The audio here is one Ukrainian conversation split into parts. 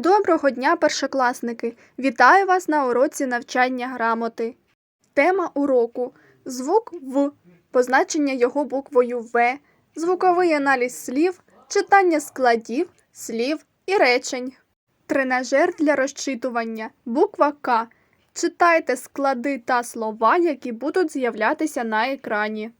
Доброго дня, першокласники! Вітаю вас на уроці навчання грамоти. Тема уроку звук В, позначення його буквою В, звуковий аналіз слів, читання складів, слів і речень. Тренажер для розчитування. Буква К. Читайте склади та слова, які будуть з'являтися на екрані.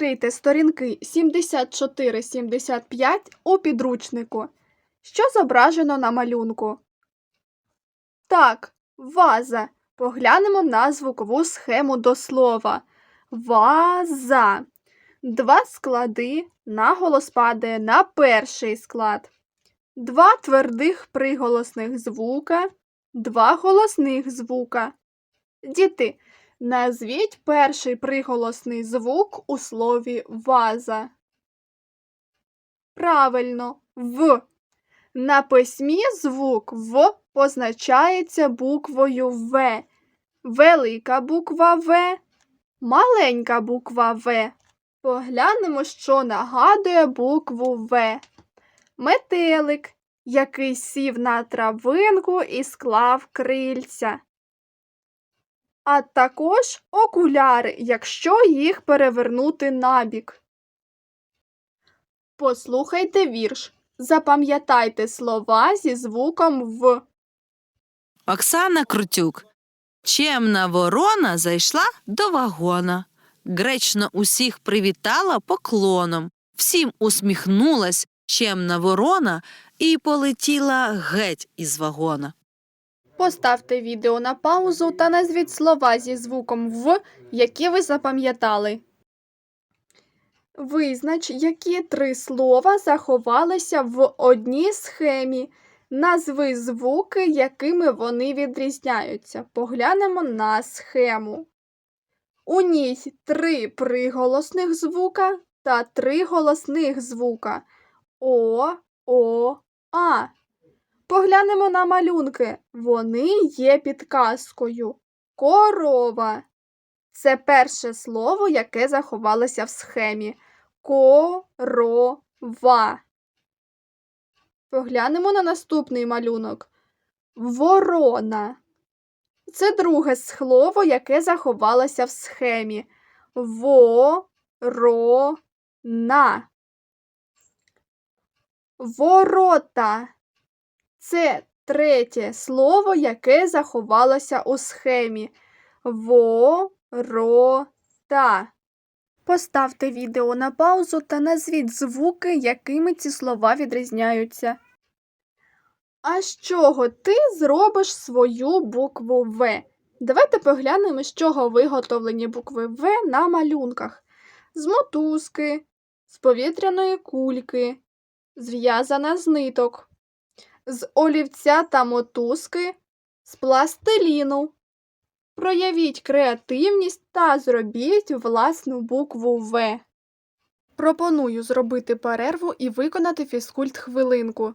Відкрийте сторінки 74-75 у підручнику. Що зображено на малюнку? Так, ваза. Поглянемо на звукову схему до слова. Ваза. Два склади. Наголос падає на перший склад. Два твердих приголосних звука. Два голосних звука. Діти, Назвіть перший приголосний звук у слові ваза. Правильно, в. На письмі звук В позначається буквою В. Велика буква В, маленька буква В. Поглянемо, що нагадує букву В. Метелик, який сів на травинку і склав крильця а також окуляри, якщо їх перевернути набік. Послухайте вірш. Запам'ятайте слова зі звуком В. Оксана Крутюк. Чемна ворона зайшла до вагона. Гречно усіх привітала поклоном. Всім усміхнулась чемна ворона і полетіла геть із вагона. Поставте відео на паузу та назвіть слова зі звуком В, які ви запам'ятали. Визнач, які три слова заховалися в одній схемі. Назви звуки, якими вони відрізняються. Поглянемо на схему. У ній три приголосних звука та три голосних звука О, О, А. Поглянемо на малюнки. Вони є підказкою. Корова. Це перше слово, яке заховалося в схемі. Корова. Поглянемо на наступний малюнок. Ворона. Це друге слово, яке заховалося в схемі. Ворона. Ворота. Це третє слово, яке заховалося у схемі. Ворота. Поставте відео на паузу та назвіть звуки, якими ці слова відрізняються. А з чого ти зробиш свою букву В? Давайте поглянемо, з чого виготовлені букви В на малюнках. З мотузки, з повітряної кульки, зв'язана з ниток з олівця та мотузки, з пластиліну. Проявіть креативність та зробіть власну букву В. Пропоную зробити перерву і виконати фізкульт хвилинку.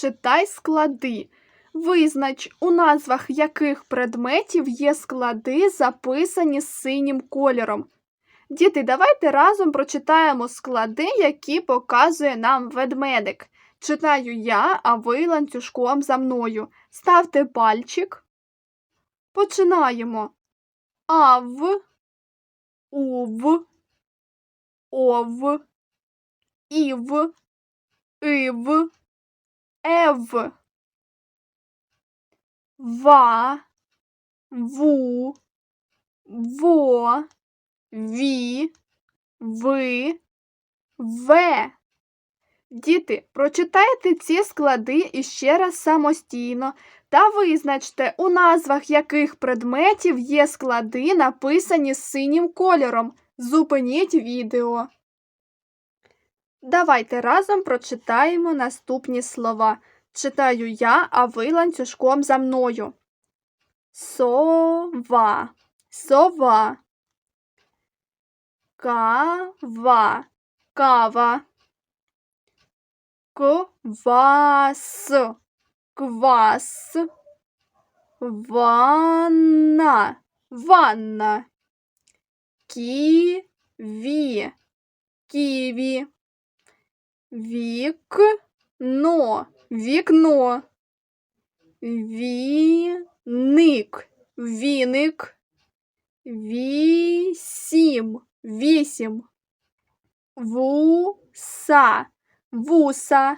Прочитай склади. Визнач, у назвах яких предметів є склади, записані синім кольором. Діти, давайте разом прочитаємо склади, які показує нам ведмедик. Читаю я, а ви ланцюжком за мною. Ставте пальчик. Починаємо. Ав, ув, ов, ів, ив, ев, ва, ву, во, ві, ви, ве. Діти, прочитайте ці склади іще раз самостійно та визначте, у назвах яких предметів є склади, написані синім кольором. Зупиніть відео. Давайте разом прочитаємо наступні слова. Читаю я, а ви ланцюжком за мною. Сова, сова. Кава, кава. Квас, квас. Ванна, ванна. Ківі, ківі. Вікно, вікно. Віник, віник. Вісім, вісім. Вуса, вуса.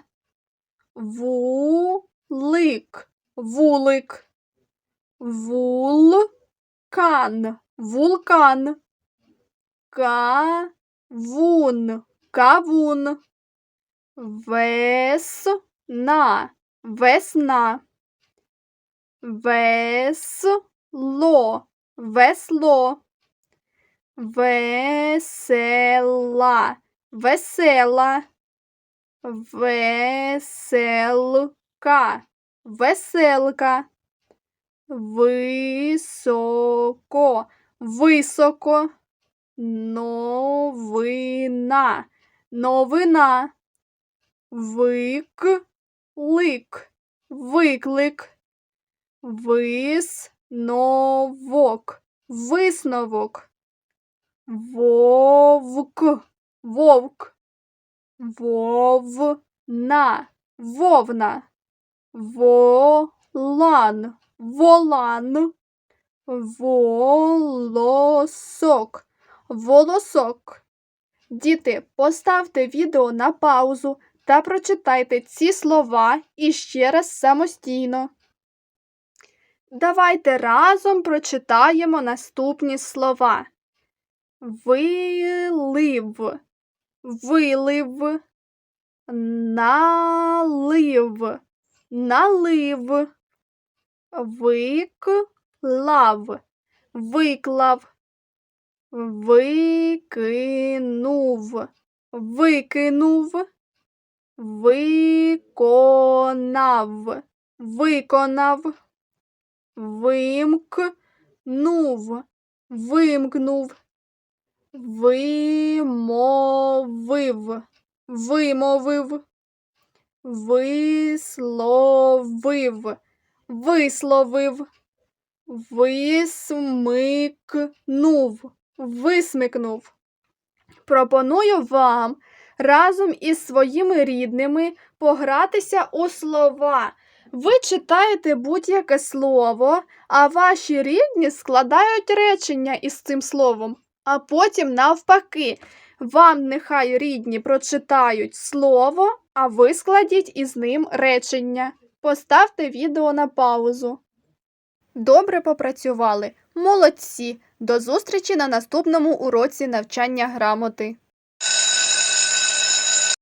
Вулик, вулик. Вулкан, вулкан. Кавун, кавун. Весна, весна. Весло, весло. Весела, весела. Веселка, веселка. Високо, високо. Новина, новина. Виклик, виклик. Висновок, висновок. Вовк, вовк. Вовна, вовна. Волан, волан. Волосок, волосок. Діти, поставте відео на паузу та прочитайте ці слова іще раз самостійно. Давайте разом прочитаємо наступні слова. Вилив, вилив, налив, налив, виклав, виклав, викинув, викинув, виконав, виконав, вимкнув, вимкнув, вимовив, вимовив, висловив, висловив, висмикнув, висмикнув. Пропоную вам разом із своїми рідними погратися у слова. Ви читаєте будь-яке слово, а ваші рідні складають речення із цим словом. А потім, навпаки, вам нехай рідні прочитають слово, а ви складіть із ним речення. Поставте відео на паузу. Добре попрацювали. Молодці! До зустрічі на наступному уроці навчання грамоти.